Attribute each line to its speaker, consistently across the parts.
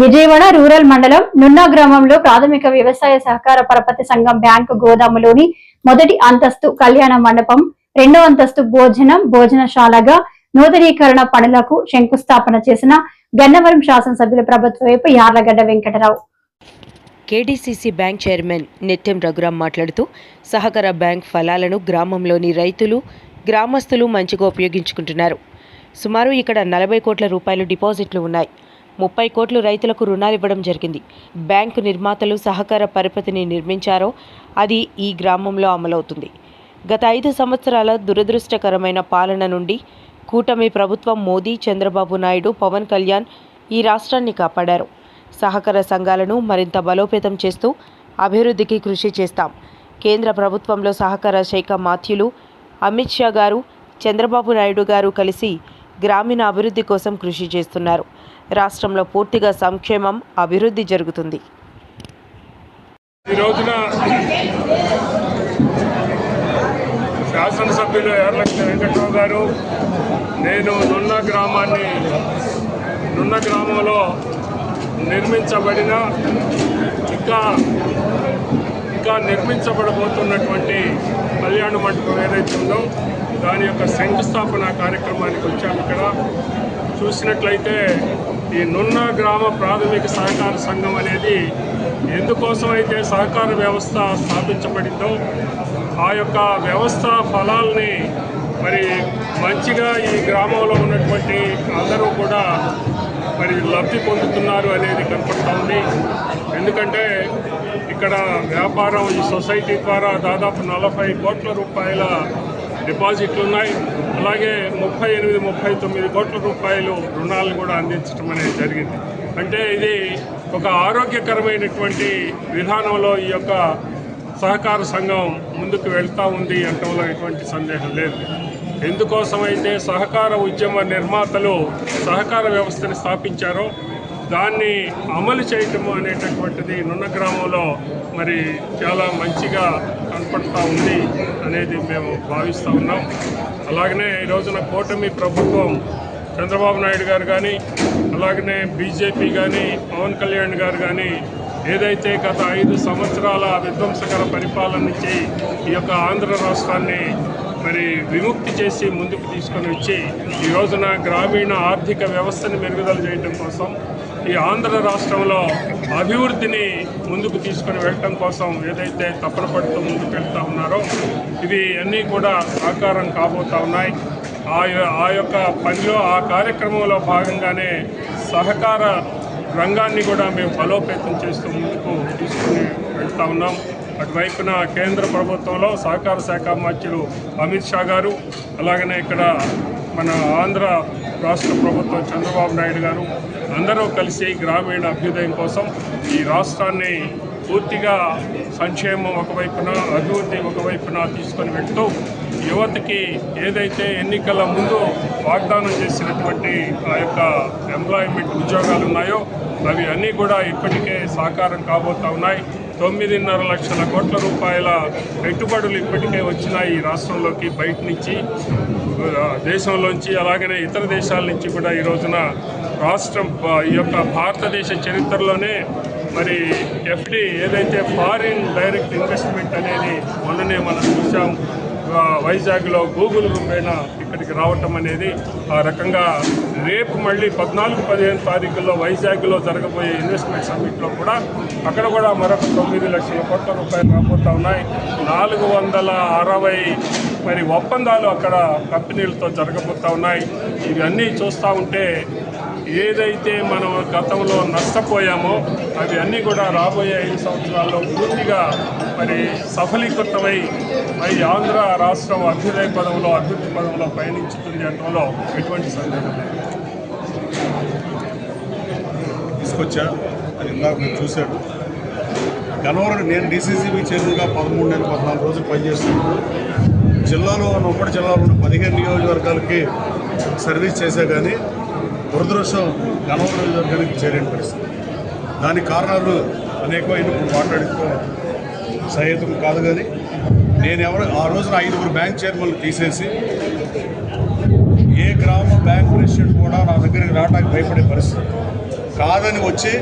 Speaker 1: Vijayawada rural మండలం నున్నా గ్రామంలో ప్రాథమిక వ్యవసాయ సహకార పరపతి సంఘం బ్యాంకు గోదాములోని మొదటి అంతస్తు కళ్యాణ మండపం రెండో అంతస్తు భోజనం భోజనశాలగా నూతనీకరణ పనులకు శంకుస్థాపన చేసిన గన్నవరం శాసనసభ్యుల ప్రభుత్వ వైపు Yarlagadda Venkatarao.
Speaker 2: KDCC bank chairman నిత్యం రఘురాం మాట్లాడుతూ సహకార బ్యాంక్ ఫలాలను గ్రామంలోని రైతులు గ్రామస్తులు మంచిగా ఉపయోగించుకుంటున్నారు. సుమారు ఇక్కడ నలభై కోట్ల రూపాయలు డిపాజిట్లు ఉన్నాయి. ముప్పై కోట్లు రైతులకు రుణాలు ఇవ్వడం జరిగింది. బ్యాంకు నిర్మాతలు సహకార పరిపతిని నిర్మించారో అది ఈ గ్రామంలో అమలవుతుంది. గత ఐదు సంవత్సరాల దురదృష్టకరమైన పాలన నుండి కూటమి ప్రభుత్వం మోదీ చంద్రబాబు నాయుడు పవన్ కళ్యాణ్ ఈ రాష్ట్రాన్ని కాపాడారు. సహకార సంఘాలను మరింత బలోపేతం చేస్తూ అభివృద్ధికి కృషి చేస్తాం. కేంద్ర ప్రభుత్వంలో సహకార శాఖ మాత్యులు అమిత్ షా గారు చంద్రబాబు నాయుడు గారు కలిసి గ్రామీణ అభివృద్ధి కోసం కృషి చేస్తున్నారు. రాష్ట్రంలో పూర్తిగా సంక్షేమం అభివృద్ధి జరుగుతుంది.
Speaker 3: ఈ రోజున శాసనసభ్యులు ఎర్లక్ష్మి వెంకట్రావు గారు నేను నున్న గ్రామాన్ని నున్న గ్రామంలో నిర్మించబడిన ఇంకా ఇంకా నిర్మించబడబోతున్నటువంటి కళ్యాణ మండపం ఏదైతే ఉందో దాని యొక్క శంకుస్థాపన కార్యక్రమానికి వచ్చాము ఇక్కడ. చూసినట్లయితే ఈ నున్న గ్రామ ప్రాథమిక సహకార సంఘం అనేది ఎందుకోసం అయితే సహకార వ్యవస్థ స్థాపించబడిందో ఆ యొక్క వ్యవస్థ ఫలాల్ని మరి మంచిగా ఈ గ్రామంలో ఉన్నటువంటి అందరూ కూడా మరి లబ్ధి పొందుతున్నారు అనేది కనపడతా ఉంది. ఎందుకంటే ఇక్కడ వ్యాపారం ఈ సొసైటీ ద్వారా దాదాపు నలభై కోట్ల రూపాయల డిపాజిట్లు ఉన్నాయి. అలాగే ముప్పై ఎనిమిది ముప్పై తొమ్మిది కోట్ల రూపాయలు రుణాలు కూడా అందించడం అనేది జరిగింది. అంటే ఇది ఒక ఆరోగ్యకరమైనటువంటి విధానంలో ఈ యొక్క సహకార సంఘం ముందుకు వెళ్తూ ఉంది అంటంలో ఎటువంటి సందేహం లేదు. ఎందుకోసమైతే సహకార ఉద్యమ నిర్మాతలు సహకార వ్యవస్థని స్థాపించారో దాన్ని అమలు చేయటం అనేటటువంటిది నున్న గ్రామంలో మరి చాలా మంచిగా కనపడతా ఉంది అనేది మేము భావిస్తూ ఉన్నాం. అలాగనే ఈ రోజున కూటమి ప్రభుత్వం చంద్రబాబు నాయుడు గారు కానీ అలాగనే బీజేపీ కానీ పవన్ కళ్యాణ్ గారు కానీ ఏదైతే గత ఐదు సంవత్సరాల విధ్వంసకర పరిపాలన నుంచి ఈ యొక్క ఆంధ్ర రాష్ట్రాన్ని మరి విముక్తి చేసి ముందుకు తీసుకొని వచ్చి ఈ రోజున గ్రామీణ ఆర్థిక వ్యవస్థని మెరుగుదల చేయడం కోసం ఈ ఆంధ్ర రాష్ట్రంలో అభివృద్ధిని ముందుకు తీసుకొని వెళ్ళటం కోసం ఏదైతే తప్పన పడుతూ ముందుకు వెళ్తా ఉన్నారో ఇవి అన్నీ కూడా సాకారం కాబోతా ఉన్నాయి. ఆ ఆ యొక్క పనిలో ఆ కార్యక్రమంలో భాగంగానే సహకార రంగాన్ని కూడా మేము బలోపేతం చేస్తూ ముందుకు తీసుకుని వెళ్తా ఉన్నాం. అటువైపున కేంద్ర ప్రభుత్వంలో సహకార శాఖ మంత్రులు అమిత్ షా గారు అలాగనే ఇక్కడ మన ఆంధ్ర రాష్ట్ర ప్రభుత్వం చంద్రబాబు నాయుడు గారు అందరూ కలిసి గ్రామీణ అభ్యుదయం కోసం ఈ రాష్ట్రాన్ని పూర్తిగా సంక్షేమం ఒకవైపున అభివృద్ధి ఒకవైపున తీసుకొని వెళ్తూ యువతకి ఏదైతే ఎన్నికల ముందు వాగ్దానం చేసినటువంటి ఆ యొక్క ఎంప్లాయ్మెంట్ ఉద్యోగాలు ఉన్నాయో అవి అన్నీ కూడా ఇప్పటికే సాకారం కాబోతా ఉన్నాయి. తొమ్మిదిన్నర లక్షల కోట్ల రూపాయల పెట్టుబడులు ఇప్పటికే వచ్చినాయి ఈ రాష్ట్రంలోకి బయట నుంచి దేశంలోంచి అలాగనే ఇతర దేశాల నుంచి కూడా ఈ రోజున రాష్ట్రం ఈ యొక్క భారతదేశ చరిత్రలోనే మరి ఎఫ్డి ఏదైతే ఫారిన్ డైరెక్ట్ ఇన్వెస్ట్మెంట్ అనేది మొన్ననే మనం చూసాం వైజాగ్లో గూగుల్ రూపేణ ఇక్కడికి రావటం అనేది ఆ రకంగా రేపు మళ్ళీ పద్నాలుగు పదిహేను తారీఖుల్లో వైజాగ్లో జరగబోయే ఇన్వెస్ట్మెంట్ సమ్మిట్లో కూడా అక్కడ కూడా మరొక తొమ్మిది లక్షల కోట్ల రూపాయలు రాబోతా ఉన్నాయి. నాలుగు వందల అరవై మరి ఒప్పందాలు అక్కడ కంపెనీలతో జరగబోతా ఉన్నాయి. ఇవన్నీ చూస్తూ ఉంటే ఏదైతే మనం గతంలో నష్టపోయామో అవి అన్నీ కూడా రాబోయే ఐదు సంవత్సరాల్లో పూర్తిగా మరి సఫలీకృతమై మరి ఆంధ్ర రాష్ట్రం అభ్యుదయ పదంలో అభివృద్ధి పదంలో పయనించుతుంది అనడంలో ఎటువంటి సందేహం లేదు.
Speaker 4: తీసుకొచ్చా అది ఇందాక నేను చూశాడు. గనవరం నేను డీసీసీబీ చైర్మన్గా పదమూడు నెలలు పద్నాలుగు రోజులు పనిచేస్తున్నాను. జిల్లాలో ఉన్న ఉమ్మడి జిల్లాలో ఉన్న పదిహేను నియోజకవర్గాలకి సర్వీస్ చేశా కానీ దురదృష్టం గనవరం నియోజకవర్గానికి చేరని పరిస్థితి. దానికి కారణాలు అనేకమైన ఇప్పుడు మాట్లాడుకో సహేతం కాదు కానీ నేను ఎవరు ఆ రోజున ఐదుగురు బ్యాంక్ చైర్మన్లు తీసేసి ఏ గ్రామ బ్యాంక్ ప్రెసిడెంట్ కూడా నా దగ్గరికి రావడానికి భయపడే పరిస్థితి. కాదని వచ్చి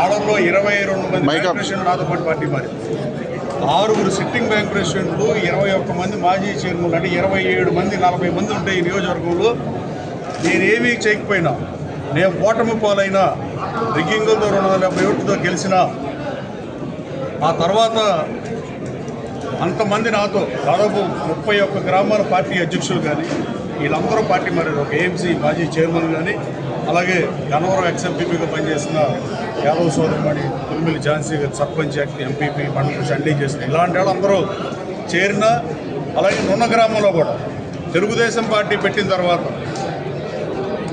Speaker 4: ఆర్డర్లో ఇరవై రెండు మంది ప్రెసిడెంట్ నాతో పాటు పార్టీ మారి ఆరుగురు సిట్టింగ్ బ్యాంక్ ప్రెసిడెంట్లు ఇరవై ఒక్క మంది మాజీ చైర్మన్లు అంటే ఇరవై ఏడు మంది నలభై మంది ఉంటాయి ఈ నియోజకవర్గంలో నేనేమీ చేయకపోయినా నేను ఓటమి పాలైన రిగ్గింగులతో రెండు వందల డెబ్బై ఓట్లతో గెలిచిన ఆ తర్వాత అంతమంది నాతో దాదాపు ముప్పై ఒక్క గ్రామాల పార్టీ అధ్యక్షులు కానీ వీళ్ళందరూ పార్టీ మారారు. ఒక ఏఎంసీ మాజీ చైర్మన్ కానీ అలాగే గన్నవరం ఎక్స్ఎంపీపీగా పనిచేసిన యాదవ్ సోదరిమణి తుమ్మిలి ఝాన్సీ గారు సర్పంచ్ యాక్ట్ ఎంపీపీ మండలి చండీ చేసిన ఇలాంటి వాళ్ళందరూ చేరిన అలాగే నున్న గ్రామంలో కూడా తెలుగుదేశం పార్టీ పెట్టిన తర్వాత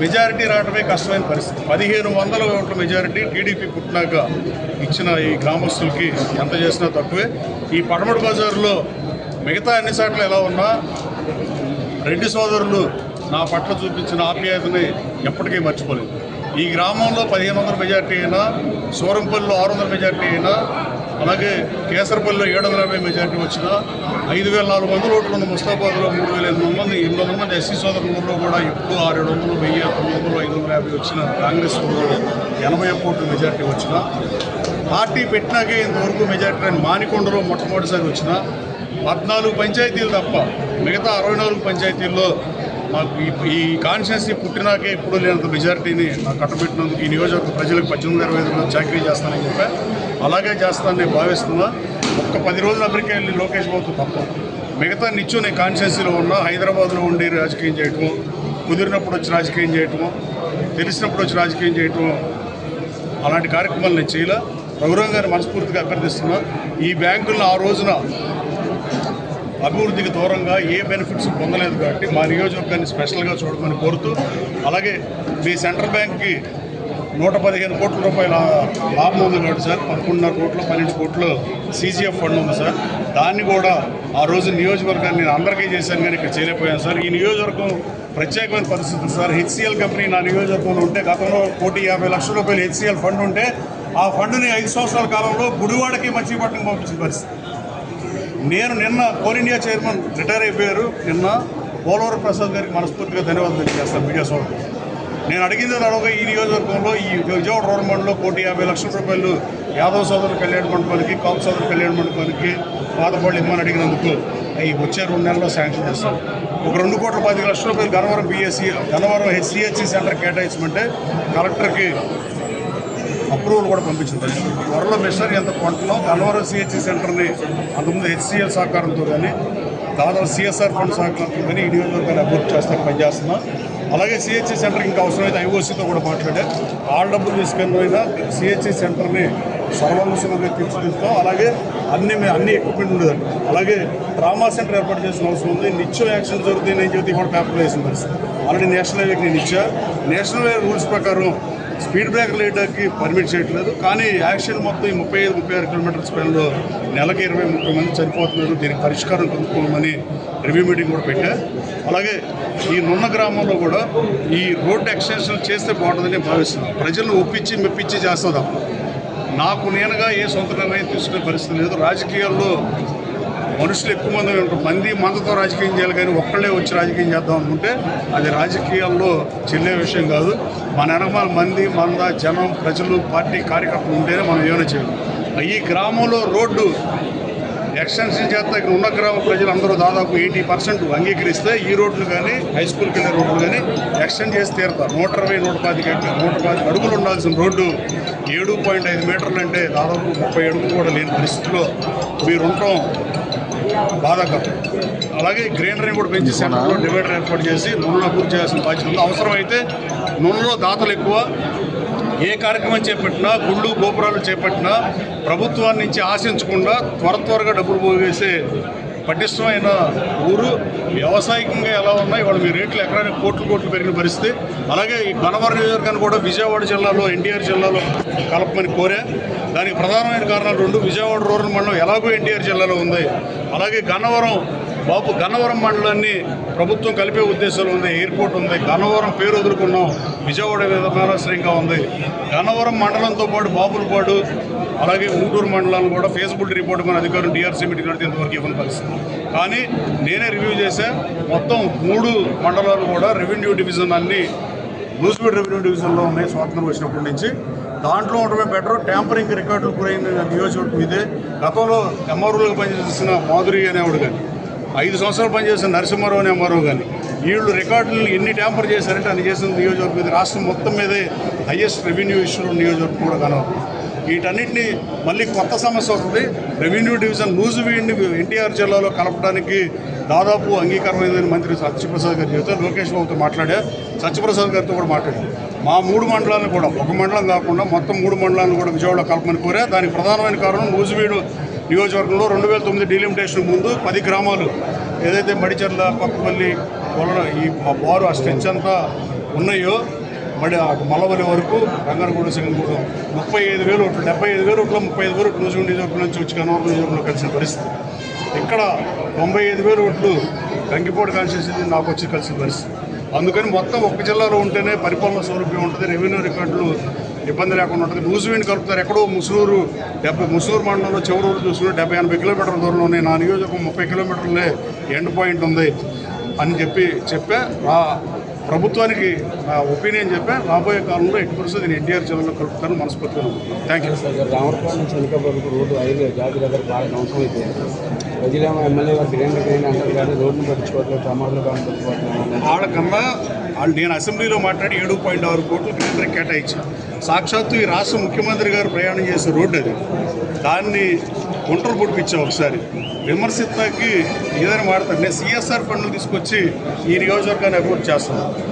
Speaker 4: మెజారిటీ రావడమే కష్టమైన పరిస్థితి. పదిహేను వందల ఓట్ల మెజారిటీ టీడీపీ పుట్టినాక ఇచ్చిన ఈ గ్రామస్తులకి ఎంత చేసినా తక్కువే. ఈ పడమటి బజార్లో మిగతా అన్ని చోట్ల ఎలా ఉన్నా రెడ్డి సోదరులు నా పట్ల చూపించిన ఆప్యాయతని ఎప్పటికీ మర్చిపోలేదు. ఈ గ్రామంలో పదిహేను వందల మెజార్టీ అయినా సూరంపల్లిలో ఆరు వందల మెజార్టీ అయినా అలాగే కేసరపల్లిలో ఏడు వందల యాభై మెజార్టీ వచ్చినా ఐదు వేల నాలుగు వందల ఓట్లు ఉన్న ముస్తాబాద్లో మూడు వేల ఎనిమిది వందల మంది ఎనిమిది వందల మంది ఎస్సీ సోదరులలో కూడా ఎప్పుడు ఆరు ఏడు వందలు వెయ్యి తొమ్మిది వందలు ఐదు వందల యాభై వచ్చిన కాంగ్రెస్ సోదరులు ఎనభై ఒక్క ఓట్లు మెజార్టీ వచ్చిన పార్టీ పెట్టినాకే ఇంతవరకు మెజార్టీ అని మానికొండలో మొట్టమొదటిసారి వచ్చిన పద్నాలుగు పంచాయతీలు తప్ప మిగతా అరవై నాలుగు పంచాయతీల్లో మాకు ఈ ఈ పుట్టినాకే ఇప్పుడు లేనంత మెజారిటీని నాకు కట్టబెట్టినందుకు ఈ నియోజకవర్గ ప్రజలకు పద్దెనిమిది ఇరవై ఐదులో చాకరీ చేస్తానని చెప్పా. అలాగే చేస్తానని నేను భావిస్తున్నా. ఒక్క పది రోజులు అమెరికా వెళ్ళి లోకేష్ బాబుతో తప్ప. మిగతా నిత్యం నేను కాన్స్టిట్యున్సీలో ఉన్నా హైదరాబాద్లో ఉండి రాజకీయం చేయటము కుదిరినప్పుడు వచ్చి రాజకీయం చేయటం తెలిసినప్పుడు వచ్చి రాజకీయం చేయటం అలాంటి కార్యక్రమాలు నేను చేయలే. రఘురాం గారిని మనస్ఫూర్తిగా అభ్యర్థిస్తున్నా. ఈ బ్యాంకులను ఆ రోజున అభివృద్ధికి దూరంగా ఏ బెనిఫిట్స్ పొందలేదు కాబట్టి మా నియోజకవర్గాన్ని స్పెషల్గా చూడమని కోరుతూ అలాగే మీ సెంట్రల్ బ్యాంక్కి నూట పదిహేను కోట్ల రూపాయల లాభం ఉంది కాబట్టి సార్ పదకొండున్నర కోట్లు పన్నెండు కోట్లు సీజీఎఫ్ ఫండ్ ఉంది సార్. దాన్ని కూడా ఆ రోజు నియోజకవర్గాన్ని నేను అందరికీ చేశాను కానీ ఇక్కడ చేయలేకపోయాను సార్. ఈ నియోజకవర్గం ప్రత్యేకమైన పరిస్థితులు సార్. హెచ్సిఎల్ కంపెనీ నా నియోజకవర్గంలో ఉంటే గతంలో కోటి యాభై లక్షల రూపాయలు హెచ్సిఎల్ ఫండ్ ఉంటే ఆ ఫండ్ని ఐదు సంవత్సరాల కాలంలో గుడివాడకి మచిలీపట్నం పంపించిన పరిస్థితి. నేను నిన్న కోల్ ఇండియా చైర్మన్ రిటైర్ అయిపోయారు. నిన్న పోలవరం ప్రసాద్ గారికి మనస్ఫూర్తిగా ధన్యవాదాలు తెలియజేస్తాను మీడియా సోదరు నేను అడిగింది అడగ ఈ నియోజకవర్గంలో ఈ విజయవాడ రోడ్ మండలంలో కోటి యాభై లక్షల రూపాయలు యాదవ్ సోదరు కళ్యాణ మండపానికి కాపు సోదరు కళ్యాణ మండపానికి పాతపల్లి ఇమ్మని అడిగినందుకు అవి వచ్చే రెండు నెలల్లో శాంక్షన్ చేస్తాం ఒక రెండు కోట్ల పది లక్షల రూపాయలు గన్నవరం బిఎస్సి గన్నవరం హెచ్సిహెచ్సి సెంటర్ కేటాయించమంటే కలెక్టర్కి అప్రూవల్ కూడా పంపించింది. త్వరలో మిషనరీ ఎంత కొంటున్నాం? గన్నవరం సిహెచ్సి సెంటర్ని అంతకుముందు హెచ్సిఎల్ సహకారంతో కానీ దాదాపు సిఎస్ఆర్ ఫండ్ సహకారంతో కానీ ఈ నియోజకవర్గాన్ని అభివృద్ధి చేస్తాను పనిచేస్తున్నాం. అలాగే సిహెచ్సి సెంటర్ ఇంకా అవసరమైతే ఐఓసీతో కూడా మాట్లాడే ఆల్ డబ్బులు తీసుకొని సిహెచ్సి సెంటర్ని సర్వోన్నతంగా తీర్చిదిద్దుతాం. అలాగే అన్ని అన్ని ఎక్విప్మెంట్ ఉండేదండి. అలాగే ట్రామా సెంటర్ ఏర్పాటు చేసిన అవసరం ఉంది. నిత్యం యాక్షన్ జరుగుతుంది నేను చెబితే కూడా పేపర్ వేసిన పరిస్థితి. ఆల్రెడీ నేషనల్ హైవేకి నేను ఇచ్చా. నేషనల్ హైవే రూల్స్ ప్రకారం స్పీడ్ బ్రేకర్ వేయడానికి పర్మిట్ చేయట్లేదు. కానీ యాక్షన్ మొత్తం ఈ ముప్పై ఐదు ముప్పై ఆరు కిలోమీటర్ స్పెన్లో నెలకి ఇరవై ముప్పై మంది చనిపోతున్నారు. దీనికి పరిష్కారం కనుక్కోమని రివ్యూ మీటింగ్ కూడా పెట్టా. అలాగే ఈ నున్న గ్రామంలో కూడా ఈ రోడ్డు ఎక్స్టెన్షన్ చేస్తే బాగుంటుందని భావిస్తున్నాను ప్రజలను ఒప్పించి మెప్పించి చేస్తుందాం నాకు నేనుగా ఏ సొంత నిర్ణయం తీసుకునే పరిస్థితి లేదు. రాజకీయాల్లో మనుషులు ఎక్కువ మంది ఉంటారు మంది మందతో రాజకీయం చేయాలి కానీ ఒక్కళ్ళే వచ్చి రాజకీయం చేద్దాం అనుకుంటే అది రాజకీయాల్లో చెల్లే విషయం కాదు. మన వెనకమాల మంది మంద జనం ప్రజలు పార్టీ కార్యకర్తలు ఉంటేనే మనం ఏమైనా చేయాలి. ఈ గ్రామంలో రోడ్డు ఎక్స్టెన్షన్ చేస్తే ఇక్కడ ఉన్న గ్రామ ప్రజలు అందరూ దాదాపు ఎయిటీ పర్సెంట్ అంగీకరిస్తే ఈ రోడ్లు కానీ హై స్కూల్కి వెళ్ళే రోడ్లు కానీ ఎక్స్టెండ్ చేసి తీరుతారు. నూట ఇరవై నూట పాతిక నూట పది అడుగులు ఉండాల్సిన రోడ్డు ఏడు పాయింట్ ఐదు మీటర్లు అంటే దాదాపు ముప్పై అడుగులు కూడా లేని పరిస్థితిలో మీరు ఉండటం బాధాకరం అలాగే గ్రీనరీ కూడా పెంచి సెంటర్లో డివైడర్ ఏర్పాటు చేసి నూనెలో పూర్తి చేయాల్సిన బాధ్యత ఉంది. అవసరమైతే నూనెలో దాతలు ఎక్కువ. ఏ కార్యక్రమం చేపట్టినా గుళ్ళు గోపురాలు చేపట్టినా ప్రభుత్వాన్ని నుంచి ఆశించకుండా త్వర త్వరగా డబ్బులు పోగేసే పటిష్టమైన ఊరు వ్యవసాయకంగా ఎలా ఉన్నాయి ఇవాళ మీ రేట్లు ఎకరానికి కోట్లు కోట్లు పెరిగిన పరిస్థితి. అలాగే ఈ గన్నవరం నియోజకవర్గాన్ని కూడా విజయవాడ జిల్లాలో ఎన్టీఆర్ జిల్లాలో కలపమని కోరా. దానికి ప్రధానమైన కారణాలు రెండు. విజయవాడ రూరల్ మండలం ఎలాగో ఎన్టీఆర్ జిల్లాలో ఉంది. అలాగే గన్నవరం బాబు గన్నవరం మండలాన్ని ప్రభుత్వం కలిపే ఉద్దేశాలు ఉంది ఎయిర్పోర్ట్ ఉంది. గన్నవరం పేరు వదులుకున్నాం. విజయవాడ విధానాశ్రయంగా ఉంది. గన్నవరం మండలంతో పాటు బాపులపాడు అలాగే గుంటూరు మండలాన్ని కూడా ఫేస్బుక్ రిపోర్ట్ మన అధికారులు డిఆర్సీ మీటింగ్ నడితే ఇంతవరకు ఇవ్వని పరిస్థితి. కానీ నేనే రివ్యూ చేశా. మొత్తం మూడు మండలాలు కూడా రెవెన్యూ డివిజన్ అన్ని లూజ్బెడ్ రెవెన్యూ డివిజన్లో ఉన్నాయి స్వాతంత్రం వచ్చినప్పటి నుంచి. దాంట్లో ఉండడమే బెటర్. ట్యాంపరింగ్ రికార్డులు గురైన నియోజకవర్గం ఇదే. గతంలో ఎంఆర్ఓలుగా పనిచేసిన మాధురి అనేవాడు కానీ. ఐదు సంవత్సరాలు పనిచేసిన నరసింహారావు అనే అమ్మారావు కానీ వీళ్ళు రికార్డులు ఎన్ని ట్యాంపర్ చేశారంటే అని చేసిన నియోజకవర్గం ఇది రాష్ట్రం మొత్తం మీదే హయ్యెస్ట్ రెవెన్యూ ఇష్యూ నియోజకవర్గం కూడా కనబడుతుంది. వీటన్నిటిని మళ్ళీ కొత్త సమస్య వస్తుంది. రెవెన్యూ డివిజన్ నూజువీడిని ఎన్టీఆర్ జిల్లాలో కలపడానికి దాదాపు అంగీకారమైందని మంత్రి సత్యప్రసాద్ గారు చెబుతారు. లోకేష్ బాబుతో మాట్లాడా సత్యప్రసాద్ గారితో కూడా మాట్లాడారు. మా మూడు మండలాలను కూడా ఒక మండలం కాకుండా మొత్తం మూడు మండలాలను కూడా విజయవాడ కలపమని కోరా దానికి ప్రధానమైన కారణం నూజువీడు నియోజకవర్గంలో రెండు వేల తొమ్మిది డీలిమిటేషన్ ముందు పది గ్రామాలు ఏదైతే మడిచెర్ల పక్కపల్లి వలన ఈ బారు ఆ స్ట్రెచ్ అంతా ఉన్నాయో మడి అటు మల్లవల్లి వరకు రంగనగూడ సింగనగూడెం ముప్పై ఐదు వేలు ఒకటి డెబ్బై ఐదు వేలు ఒకటిలో ముప్పై ఐదు వేలు ఒకటి నూజివీడు నియోజకవర్గం నుంచి వచ్చి కనవరం నియోజకవర్గంలో కలిసిన పరిస్థితి. ఇక్కడ తొంభై ఐదు వేలు ఓట్లు గంగిపోటు కాన్స్టిట్యూన్సీ నాకు వచ్చి కలిసిన పరిస్థితి. అందుకని మొత్తం ఒక్క జిల్లాలో ఉంటేనే పరిపాలన సౌలభ్యం ఉంటుంది రెవెన్యూ రికార్డులు ఇబ్బంది లేకుండా ఉంటుంది. నూజివీడిని కలుపుతారు. ఎక్కడో ముసూరు డెబ్బై ముసూరు మండలంలో చివరి ఊరు చూసుకుంటే డెబ్బై ఎనభై కిలోమీటర్ల దూరంలోనే నా నియోజకవర్గం ముప్పై కిలోమీటర్లే ఎండ్ పాయింట్ ఉంది అని చెప్పి చెప్పే. రా ప్రభుత్వానికి నా ఒపీనియన్ చెప్పా రాబోయే కాలంలో ఎట్టి పరిస్థితి నేను ఎన్టీఆర్ జిల్లాలో కలుపుతాను మనస్ఫూర్తిగా థ్యాంక్ యూ
Speaker 5: సార్ రామపురం నుంచి రోడ్డు హైవే జాతి దగ్గర బాగా ధ్వంసం అయిపోయింది ప్రజలేమో ఎమ్మెల్యే గారు గ్రేండ్ గ్రేండ్ అంటారు కానీ రోడ్లు పట్టించుకోవట్లేదు ప్రమాదాలు కానీ పట్టించుకోవట్లేదు.
Speaker 4: వాళ్ళకన్నా వాళ్ళు నేను అసెంబ్లీలో మాట్లాడి ఏడు పాయింట్ ఆరు కోట్లు కేంద్రం కేటాయించి. సాక్షాత్తు ఈ రాష్ట్ర ముఖ్యమంత్రి గారు ప్రయాణం చేసే రోడ్డు అది. దాన్ని కొంటర్ పొడిపించాం ఒకసారి. విమర్శిస్తాకి ఏదైనా వాడతారు నేను సిఎస్ఆర్ ఫండ్లు తీసుకొచ్చి ఈ నియోజకవర్గాన్ని అభివృద్ధి చేస్తున్నాను.